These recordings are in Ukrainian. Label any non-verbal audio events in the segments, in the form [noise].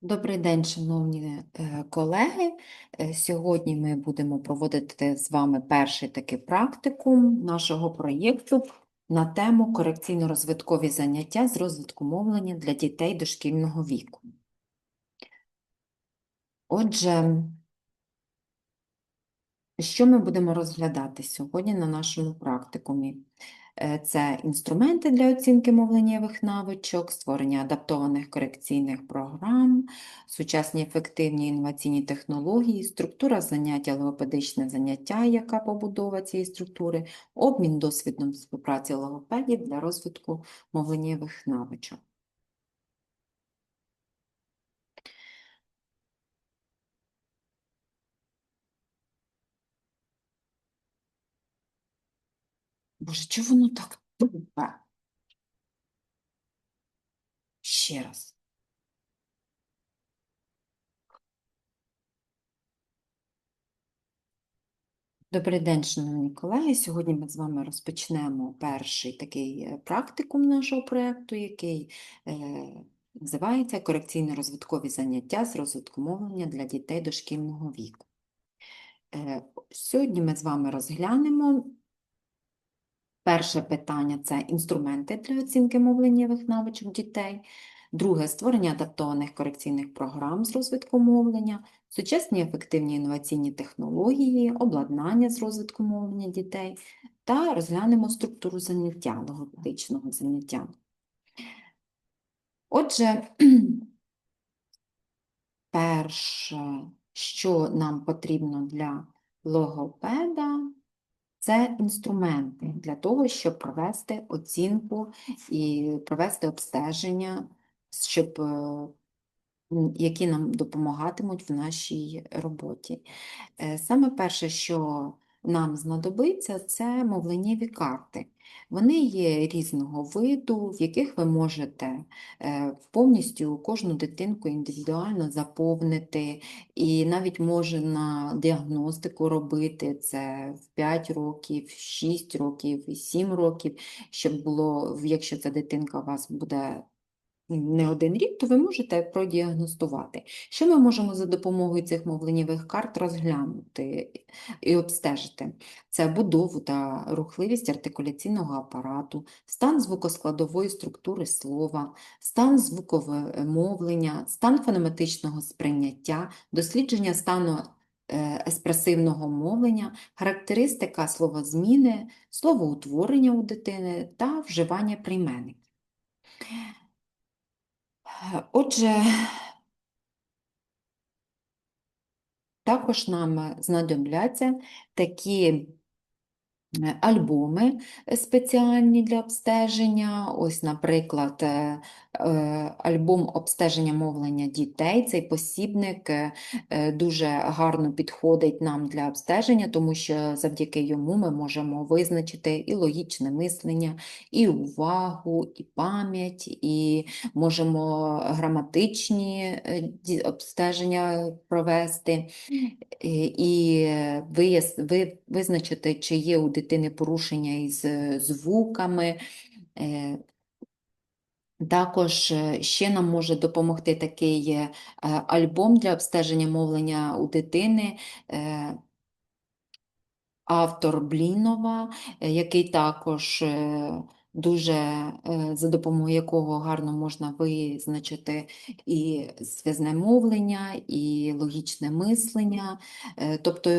Добрий день, шановні е, колеги. Е, Сьогодні ми будемо проводити з вами перший такий практикум нашого проєкту на тему корекційно-розвиткові заняття з розвитку мовлення для дітей дошкільного віку. Отже, що ми будемо розглядати сьогодні на нашому практикумі? Е, Це інструменти для оцінки мовленнєвих навичок, створення адаптованих корекційних програм, сучасні ефективні інноваційні технології, структура заняття, логопедичне заняття, яка побудова цієї структури, обмін досвідом співпраці логопедів для розвитку мовленнєвих навичок. Боже, чого воно так тупе? Ще раз. Добрий день, шановні колеги. Сьогодні ми з вами розпочнемо перший такий е, практикум нашого проєкту, який е, називається Корекційно-розвиткові заняття з розвитку мовлення для дітей дошкільного віку. Е, Сьогодні ми з вами розглянемо перше питання це інструменти для оцінки мовленнєвих навичок дітей. Друге створення адаптованих корекційних програм з розвитку мовлення, сучасні ефективні інноваційні технології, обладнання з розвитку мовлення дітей та розглянемо структуру заняття, логопедичного заняття. Отже, [clears throat] перше, що нам потрібно для логопеда, це інструменти для того, щоб провести оцінку і провести обстеження, щоб, е, які нам допомагатимуть в нашій роботі. Е, Саме перше, що нам знадобиться, це мовленнєві карти. Вони є різного виду, в яких ви можете е, повністю кожну дитинку індивідуально заповнити, і навіть можна діагностику робити це в 5 років, 6 років, 7 років, щоб було, якщо ця дитинка у вас буде не один рік, то ви можете продіагностувати. Що ми можемо за допомогою цих мовленнєвих карт розглянути і обстежити? Це будову та рухливість артикуляційного апарату, стан звукоскладової структури слова, стан звукового мовлення, стан фонематичного сприйняття, дослідження стану е, еспресивного мовлення, характеристика словозміни, словоутворення у дитини та вживання прийменників. Отже, також нам знадобляться такі е, альбоми спеціальні для обстеження. Ось, наприклад, е, е, альбом обстеження мовлення дітей. Цей посібник е, е, дуже гарно підходить нам для обстеження, тому що завдяки йому ми можемо визначити і логічне мислення, і увагу, і пам'ять, і можемо граматичні е, обстеження провести, і визначити, чи є у дитини порушення із е, звуками. Е, Також е, ще нам може допомогти такий альбом для обстеження мовлення у дитини. Автор Блінова, який також дуже е, за допомогою якого гарно можна визначити і зв'язне мовлення, і логічне мислення. Е, Тобто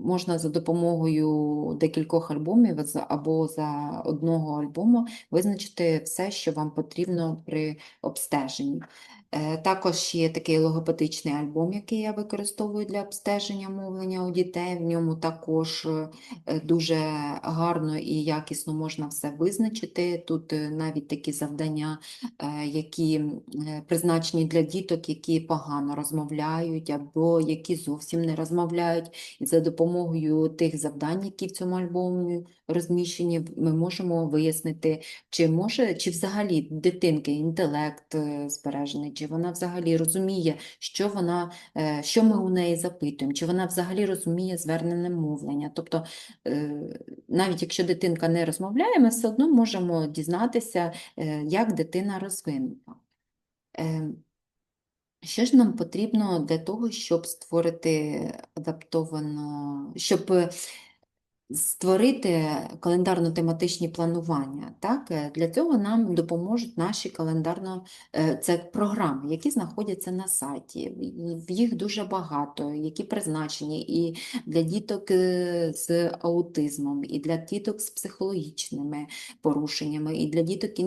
можна за допомогою декількох альбомів або за одного альбому визначити все, що вам потрібно при обстеженні. Е, Також є такий логопедичний альбом, який я використовую для обстеження мовлення у дітей. В ньому також е, дуже гарно і якісно можна все визначити. Тут е, навіть такі завдання, які призначені для діток, які погано розмовляють, або які зовсім не розмовляють. І за допомогою тих завдань, які в цьому альбомі розміщені, ми можемо вияснити, чи може, чи взагалі дитинки інтелект збережений, чи вона взагалі розуміє, що вона, е, що ми у неї запитуємо, чи вона взагалі розуміє звернене мовлення. Тобто, е, навіть якщо дитинка не розмовляє, ми все одно можемо дізнатися, е, як дитина розвинута. Що ж нам потрібно для того, щоб створити адаптовано, щоб створити календарно-тематичні планування? Так? Е, Для цього нам допоможуть наші календарно, е, це програми, які знаходяться на сайті. Їх дуже багато, які призначені і для діток е, з аутизмом, і для діток з психологічними порушеннями, і для діток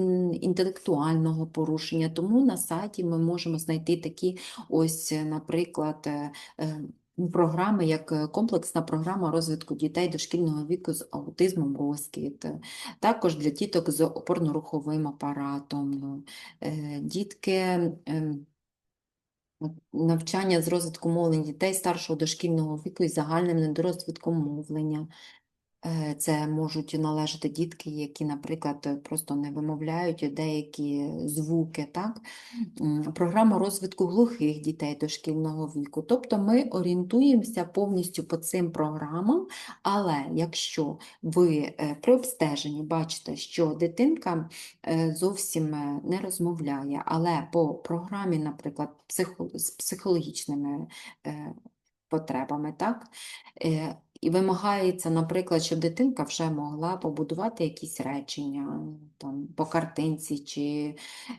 інтелектуального порушення. Тому на сайті ми можемо знайти такі ось, наприклад, програми, як е, комплексна програма розвитку дітей дошкільного віку з аутизмом розквіт, е, також для діток з опорно-руховим апаратом, е, дітки. ем, Навчання з розвитку мовлення дітей старшого дошкільного віку із загальним недорозвитком мовлення. Е, Це можуть належати дітки, які, наприклад, е, просто не вимовляють деякі звуки, так? Програма розвитку глухих дітей дошкільного віку. Тобто ми орієнтуємося повністю по цим програмам, але якщо ви е, при обстеженні бачите, що дитинка зовсім не розмовляє, але по програмі, наприклад, психо- з психологічними потребами, так? Е, І вимагається, наприклад, щоб дитинка вже могла побудувати якісь речення там, по картинці, чи...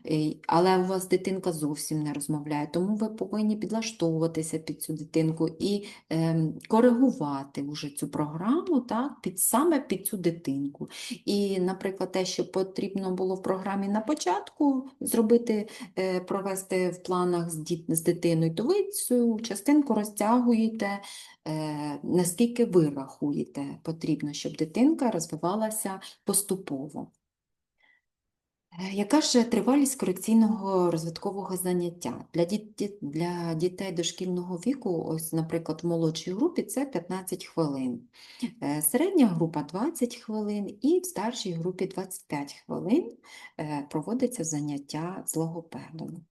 е, але у вас дитинка зовсім не розмовляє, тому ви повинні підлаштовуватися під цю дитинку і ем, коригувати вже цю програму так, під, саме під цю дитинку. І, наприклад, те, що потрібно було в програмі на початку зробити, е, провести в планах з, діт... з дитиною, то ви цю частинку розтягуєте, е, наскільки ви рахуєте потрібно, щоб дитинка розвивалася поступово. Е, Яка ж тривалість корекційного розвиткового заняття? Для, діт... для дітей дошкільного віку, ось, наприклад, в молодшій групі це 15 хвилин, Е, середня група 20 хвилин і в старшій групі 25 хвилин е, проводиться заняття з логопедом.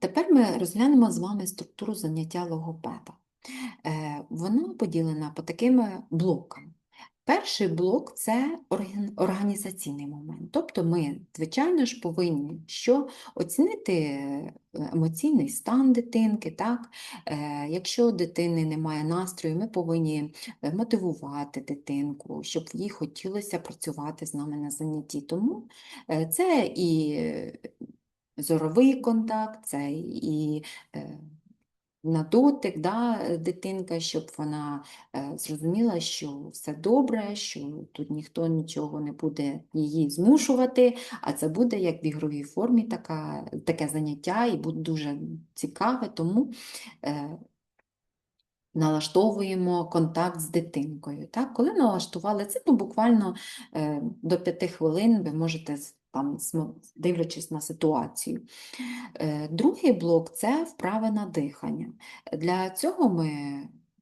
Тепер ми розглянемо з вами структуру заняття логопеда. Е, Вона поділена по таким блокам. Перший блок це організаційний момент. Тобто ми, звичайно ж, повинні що оцінити е, емоційний стан дитинки. Так? Е, Якщо дитини немає настрою, ми повинні мотивувати дитинку, щоб їй хотілося працювати з нами на занятті. Тому це і зоровий контакт, це і на дотик, да, е, дитинка, щоб вона е, зрозуміла, що все добре, що тут ніхто нічого не буде її змушувати, а це буде як в ігровій формі така, таке заняття і буде дуже цікаве, тому е, налаштовуємо контакт з дитинкою. Так? Коли налаштували це, ну, буквально е, до 5 хвилин ви можете там, дивлячись на ситуацію. Е, Другий блок це вправи на дихання. Для цього ми,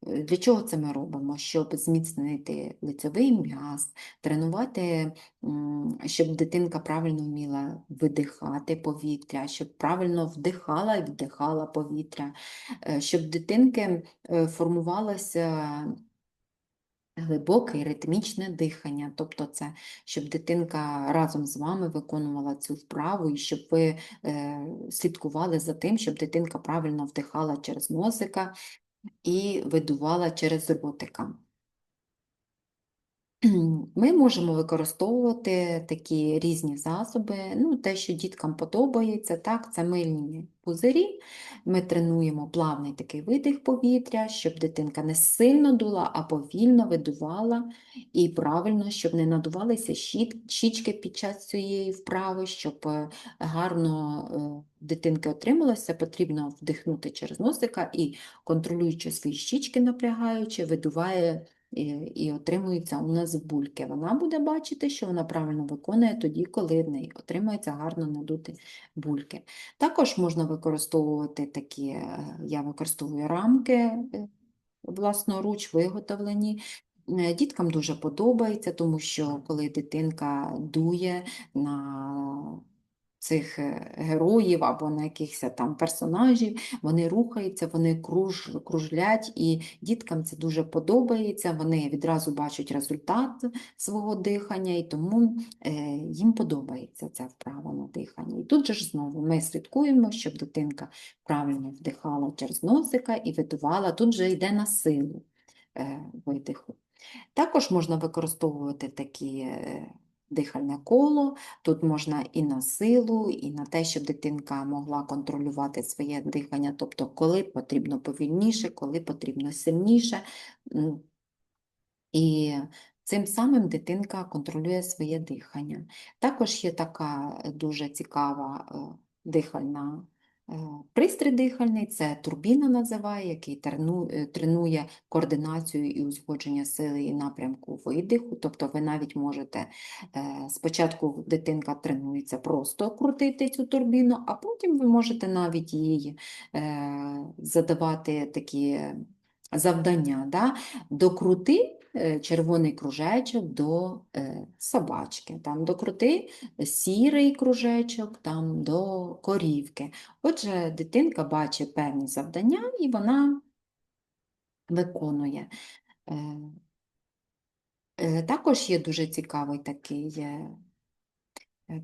е, для чого це ми робимо? Щоб зміцнити лицевий м'яз, тренувати, щоб дитинка правильно вміла видихати повітря, щоб правильно вдихала і вдихала повітря, е, щоб дитинки формувалося глибоке і ритмічне дихання, тобто це, щоб дитинка разом з вами виконувала цю вправу, і щоб ви е, слідкували за тим, щоб дитинка правильно вдихала через носика і видувала через ротика. Ми можемо використовувати такі різні засоби. Ну, те, що діткам подобається, так, це мильні пузирі. Ми тренуємо плавний такий видих повітря, щоб дитинка не сильно дула, а повільно видувала. І правильно, щоб не надувалися щічки під час цієї вправи, щоб е, гарно е, дитинки отрималося, потрібно вдихнути через носика і, контролюючи свої щічки, напрягаючи, видуває і, отримуються у нас бульки. Вона буде бачити, що вона правильно виконує тоді, коли в неї отримуються гарно надуті бульки. Також можна використовувати такі, е, я використовую рамки е, власноруч виготовлені. Е, Діткам дуже подобається, тому що коли дитинка дує на цих е, героїв або на якихось там персонажів. Вони рухаються, вони круж, кружлять, і діткам це дуже подобається. Вони відразу бачать результат свого дихання, і тому е, їм подобається ця вправа на дихання. І тут же ж знову ми слідкуємо, щоб дитинка правильно вдихала через носика і видувала. Тут же йде на силу е, видиху. Також можна використовувати такі дихальне коло. Тут можна і на силу, і на те, щоб дитинка могла контролювати своє дихання, тобто коли потрібно повільніше, коли потрібно сильніше. І цим самим дитинка контролює своє дихання. Також є така е, дуже цікава е, дихальна пристрій дихальний, це турбіна називає, який е, тренує координацію і узгодження сили і напрямку видиху. Тобто ви навіть можете е, спочатку дитинка тренується просто крутити цю турбіну, а потім ви можете навіть е, задавати такі завдання. Да? Докрути е, червоний кружечок до е, собачки, там докрути сірий кружечок там, до корівки. Отже, дитинка бачить певні завдання і вона виконує. Е, е, Також є дуже цікавий такий е, е,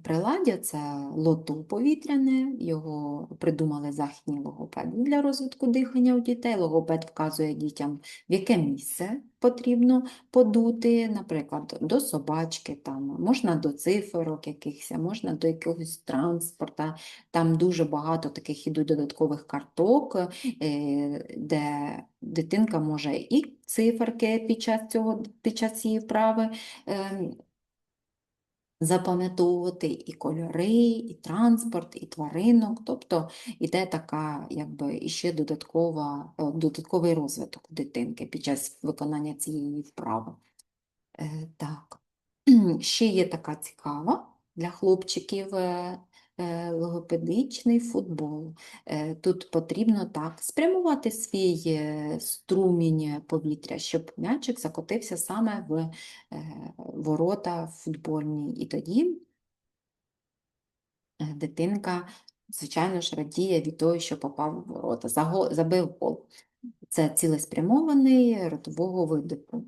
приладдя, це лото повітряне, його придумали західні логопеди для розвитку дихання у дітей. Логопед вказує дітям, в яке місце потрібно подути, наприклад, до собачки, там, можна до циферок якихось, можна до якогось транспорта. Там дуже багато таких ідуть додаткових карток, е, де дитинка може і циферки під час цього, під час цієї вправи ем, запам'ятовувати і кольори, і транспорт, і тваринок. Тобто іде така, якби іще додаткова, е, додатковий розвиток дитинки під час виконання цієї вправи. Е, Так, [clears throat] ще є така цікава для хлопчиків е, логопедичний футбол. Е, Тут потрібно так спрямувати свій е, струмінь повітря, щоб м'ячик закотився саме в е, ворота футбольні. І тоді е, дитинка, звичайно ж, радіє від того, що попав у ворота, забив гол. Це цілеспрямований ротового видиху.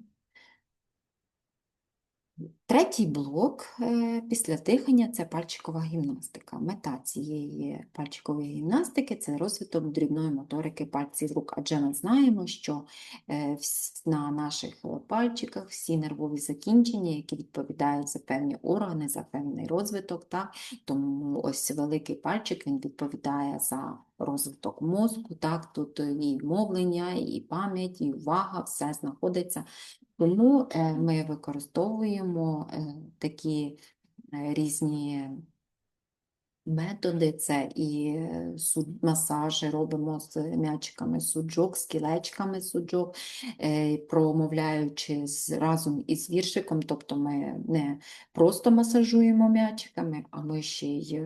Третій блок е, після дихання це пальчикова гімнастика. Мета цієї пальчикової гімнастики це розвиток дрібної моторики пальців рук, адже ми знаємо, що е, на наших е, пальчиках всі нервові закінчення, які відповідають за певні органи, за певний розвиток. Так? Тому ось великий пальчик він відповідає за розвиток мозку. Так? Тут і мовлення, і пам'ять, і увага, все знаходиться тому е, ми використовуємо е, такі е, різні методи, це і масажі робимо з м'ячиками суджок, з кілечками суджок, промовляючи разом із віршиком, тобто ми не просто масажуємо м'ячиками, а ми ще й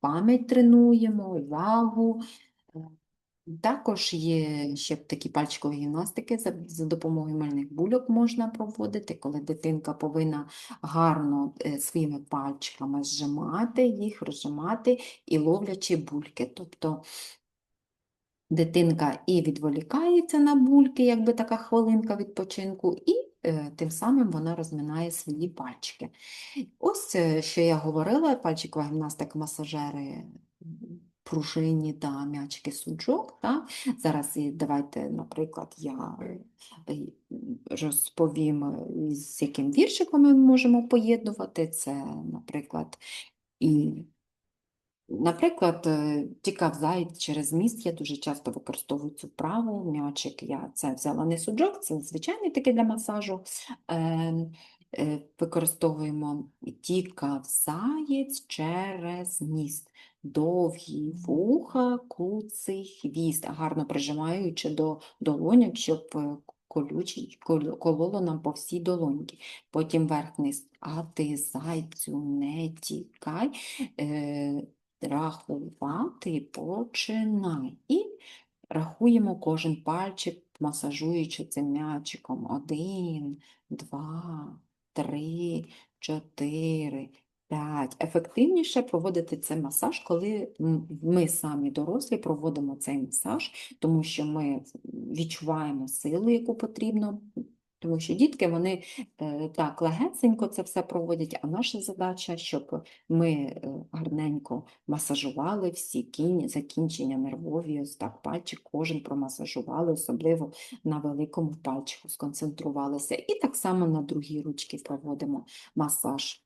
пам'ять тренуємо, увагу. Також є ще такі пальчикові гімнастики, за, за допомогою мильних бульок можна проводити, коли дитинка повинна гарно е, своїми пальчиками зжимати їх, розжимати і ловлячи бульки. Тобто дитинка і відволікається на бульки, якби така хвилинка відпочинку, і е, тим самим вона розминає свої пальчики. Ось е, що я говорила, пальчикова гімнастика, масажери, м, пружинні та м'ячики суджок. Так? Зараз давайте, наприклад, я е, е, розповім, е, з яким віршиком ми можемо поєднувати. Це, наприклад, і Наприклад, е, тікав заєць через міст, я дуже часто використовую цю вправу, м'ячик, я це взяла не суджок, це звичайний такий для масажу. Е, Використовуємо тікав заєць через міст, довгі вуха, куций хвіст, гарно прижимаючи до долоньок, щоб е, колючий, кололо нам по всій долоньки. Потім верх-вниз, а ти зайцю не тікай. Е, рахувати починай. І рахуємо кожен пальчик, масажуючи цим м'ячиком. Один, два, три, чотири, П'ять. Ефективніше проводити цей масаж, коли ми самі дорослі проводимо цей масаж, тому що ми відчуваємо силу, яку потрібно. Тому що дітки вони е, так легесенько це все проводять, а наша задача, щоб ми е, гарненько масажували всі кінь, закінчення нервові, так пальчик кожен промасажували, особливо на великому пальчику сконцентрувалися. І так само на другій ручці проводимо масаж.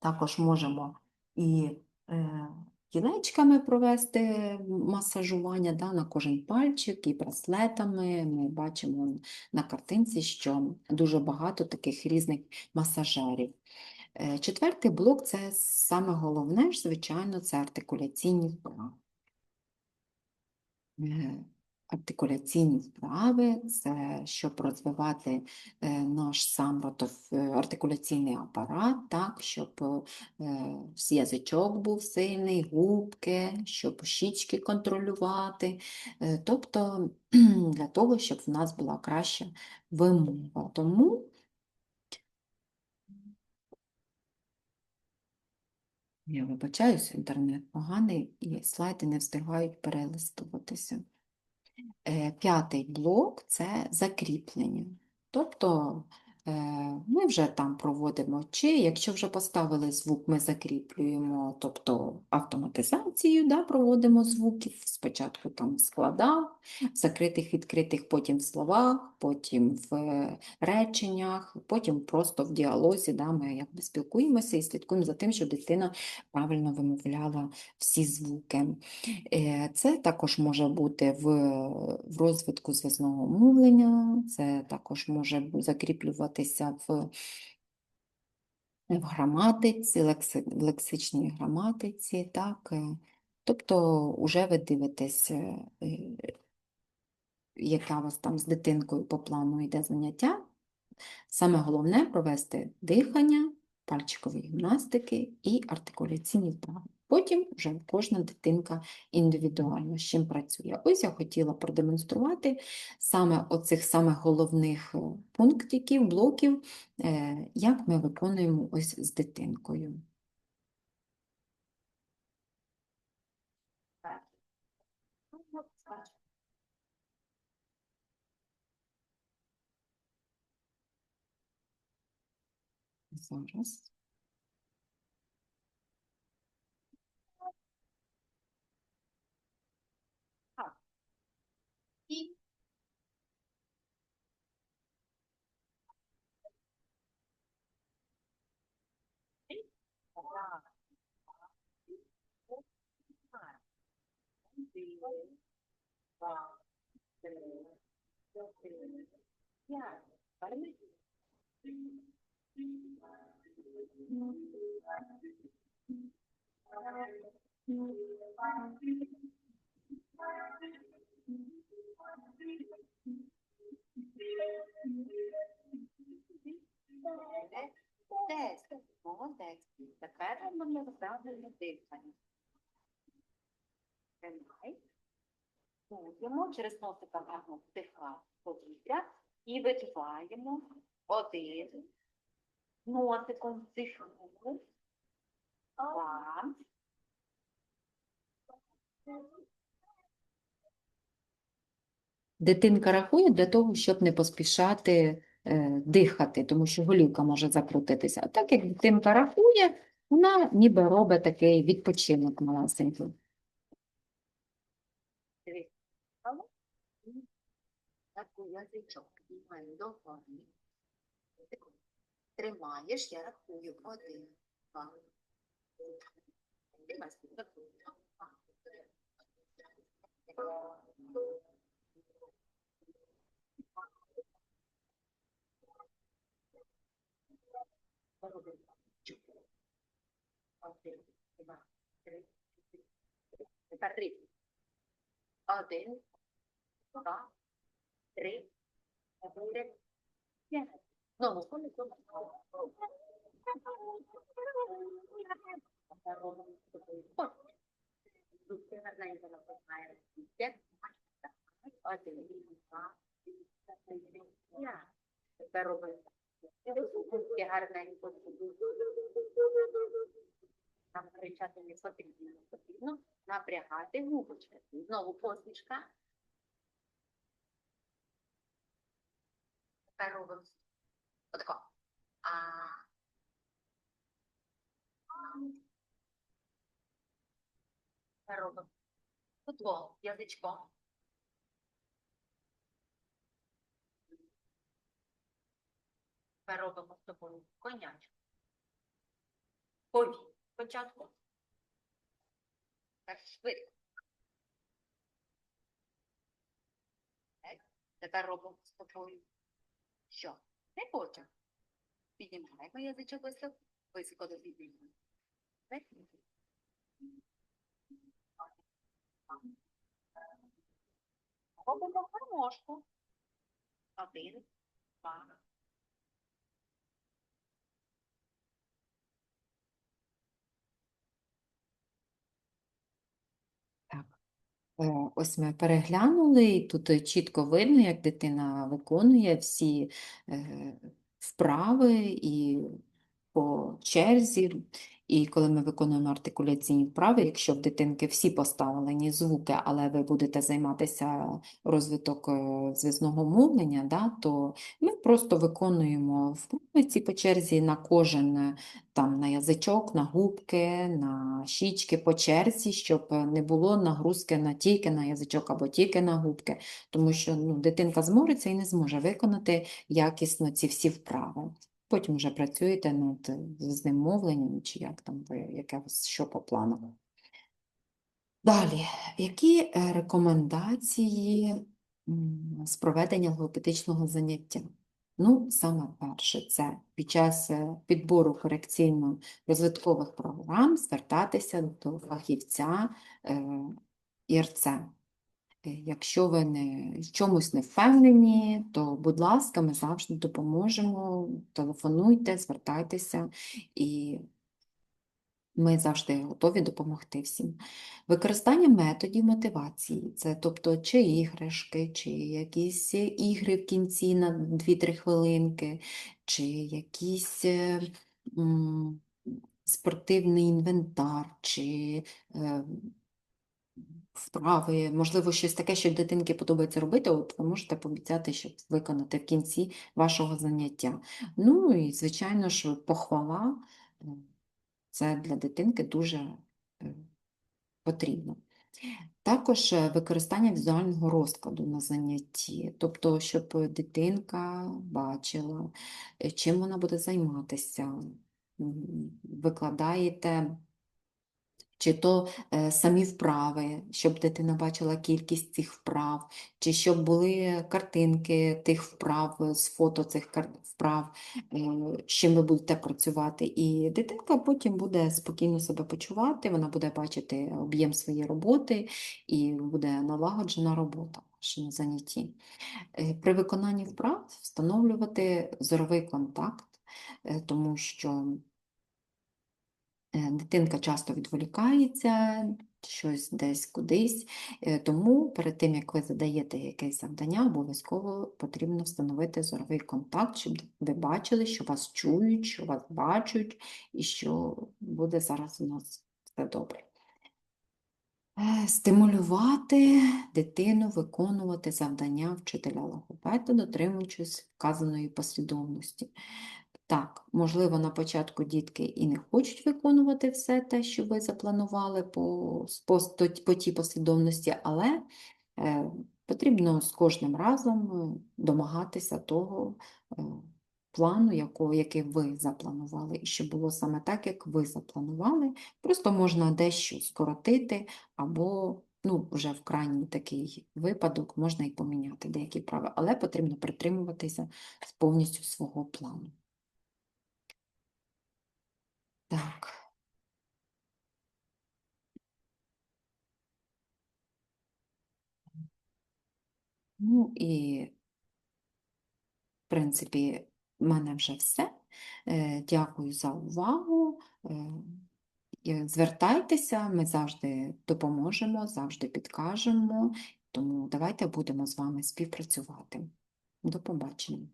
Також можемо і е, кілечками провести масажування да, на кожен пальчик, і браслетами. Ми бачимо на картинці, що дуже багато таких різних масажерів. Е, Четвертий блок це саме головне, звичайно, це артикуляційні вправи. Артикуляційні вправи це щоб розвивати е, наш сам ротоф- е, артикуляційний апарат, так, щоб е, язичок був сильний, губки, щоб щічки контролювати. Тобто [clears throat] для того, щоб в нас була краща вимова. Тому я вибачаюсь, інтернет поганий і слайди не встигають перелистуватися. Е, П'ятий блок це закріплення. Тобто е, ми вже там проводимо, чи якщо вже поставили звук, ми закріплюємо, тобто автоматизацію, да, проводимо звуків, спочатку там складах, в закритих, відкритих, потім в словах, потім в е, реченнях, потім просто в діалозі, да, ми якби спілкуємося і слідкуємо за тим, щоб дитина правильно вимовляла всі звуки. Е, Це також може бути в, в розвитку зв'язного мовлення, це також може закріплюватися в, в граматиці, лекси, в лексичній граматиці. Так? е. Тобто, уже ви дивитесь, е, е, яка у вас там з дитинкою по плану йде заняття. Саме головне провести дихання, пальчикові гімнастики і артикуляційні вправи. Потім вже кожна дитинка індивідуально з чим працює. Ось я хотіла продемонструвати саме оцих самих головних е, пунктиків, блоків, е, як ми виконуємо ось з дитинкою. Зараз. Молодець, молодець. Тепер ми розглянули дихання. Будемо через носика гарно вдихати повітря і видуваємо один. Носиком вдихнули. Два. Дитинка рахує для того, щоб не поспішати е, дихати, тому що голівка може закрутитися. А так як дитинка рахує, вона ніби робить такий відпочинок малесенький. Таку язичок піднімаємо до гори. Тримаєш, я рахую. Один, два. Рахую. Один, два, три. Тепер три. Один, два, три, чотири, п'ять. Ну, ну, коли то. Тепер робимо такий ход. Руки гарненько напихаємо. П'ять. Один, два, три, чотири, п'ять. Тепер робимо Губки гарненько. Нам кричати не потрібно, потрібно напрягати губочки. Знову посмішка. Тепер робимо отако. А. Тепер робимо футбол язичком. Тепер з тобою конячку. Пові. Спочатку. Так, швидко. Так. Тепер робимо з тобою. Що? Не хоче. Піднімаємо язичок високо, високо до піднімаємо. Робимо гармошку. Один, два, Е, Ось ми переглянули, і тут е, чітко видно, як дитина виконує всі е, вправи і по черзі. І коли ми виконуємо артикуляційні вправи, якщо в дитинки всі поставлені звуки, але ви будете займатися розвиток е, зв'язного мовлення, да, то ми просто виконуємо вправи ці по черзі на кожен е, там на язичок, на губки, на щічки по черзі, щоб не було нагрузки на тільки на язичок або тільки на губки, тому що ну, дитинка змориться і не зможе виконати якісно ці всі вправи. Потім вже працюєте над з ним мовленням, чи як там ви, яке вас що по плану. Далі, які е, рекомендації з проведення логопедичного заняття? Ну, саме перше, це під час е, підбору корекційно-розвиткових програм звертатися до фахівця е, ІРЦ. Е, Якщо ви не, в чомусь не впевнені, то, будь ласка, ми завжди допоможемо. Телефонуйте, звертайтеся, і ми завжди готові допомогти всім. Використання методів мотивації, це тобто чи іграшки, чи якісь ігри в кінці на 2-3 хвилинки, чи якісь е, м, спортивний інвентар, чи е, вправи, можливо, щось таке, що дитинки подобається робити, от ви можете пообіцяти, щоб виконати в кінці вашого заняття. Ну і, звичайно ж, похвала е, це для дитинки дуже е, потрібно. Також е, використання візуального розкладу на занятті, тобто, щоб дитинка бачила, чим вона буде займатися. Викладаєте чи то е, самі вправи, щоб дитина бачила кількість цих вправ, чи щоб були картинки тих вправ е, з фото цих вправ, е, з чим ви будете працювати. І дитинка потім буде спокійно себе почувати, вона буде бачити об'єм своєї роботи і буде налагоджена робота на занятті. При виконанні вправ встановлювати зоровий контакт, тому що Дитинка часто відволікається, щось десь кудись, е, тому перед тим, як ви задаєте якесь завдання, обов'язково потрібно встановити зоровий контакт, щоб ви бачили, що вас чують, що вас бачать, і що буде зараз у нас все добре. Е, Стимулювати дитину виконувати завдання вчителя логопеда, дотримуючись вказаної послідовності. Так, можливо, на початку дітки і не хочуть виконувати все те, що ви запланували по, по, по тій послідовності, але е, потрібно з кожним разом е, домагатися того е, плану, якого, який ви запланували, і щоб було саме так, як ви запланували. Просто можна дещо скоротити, або ну, вже в крайній такий випадок можна і поміняти деякі правила, але потрібно притримуватися повністю свого плану. Так. Ну і, в принципі, в мене вже все. Е, Дякую за увагу. Е, Звертайтеся, ми завжди допоможемо, завжди підкажемо. Тому давайте будемо з вами співпрацювати. До побачення.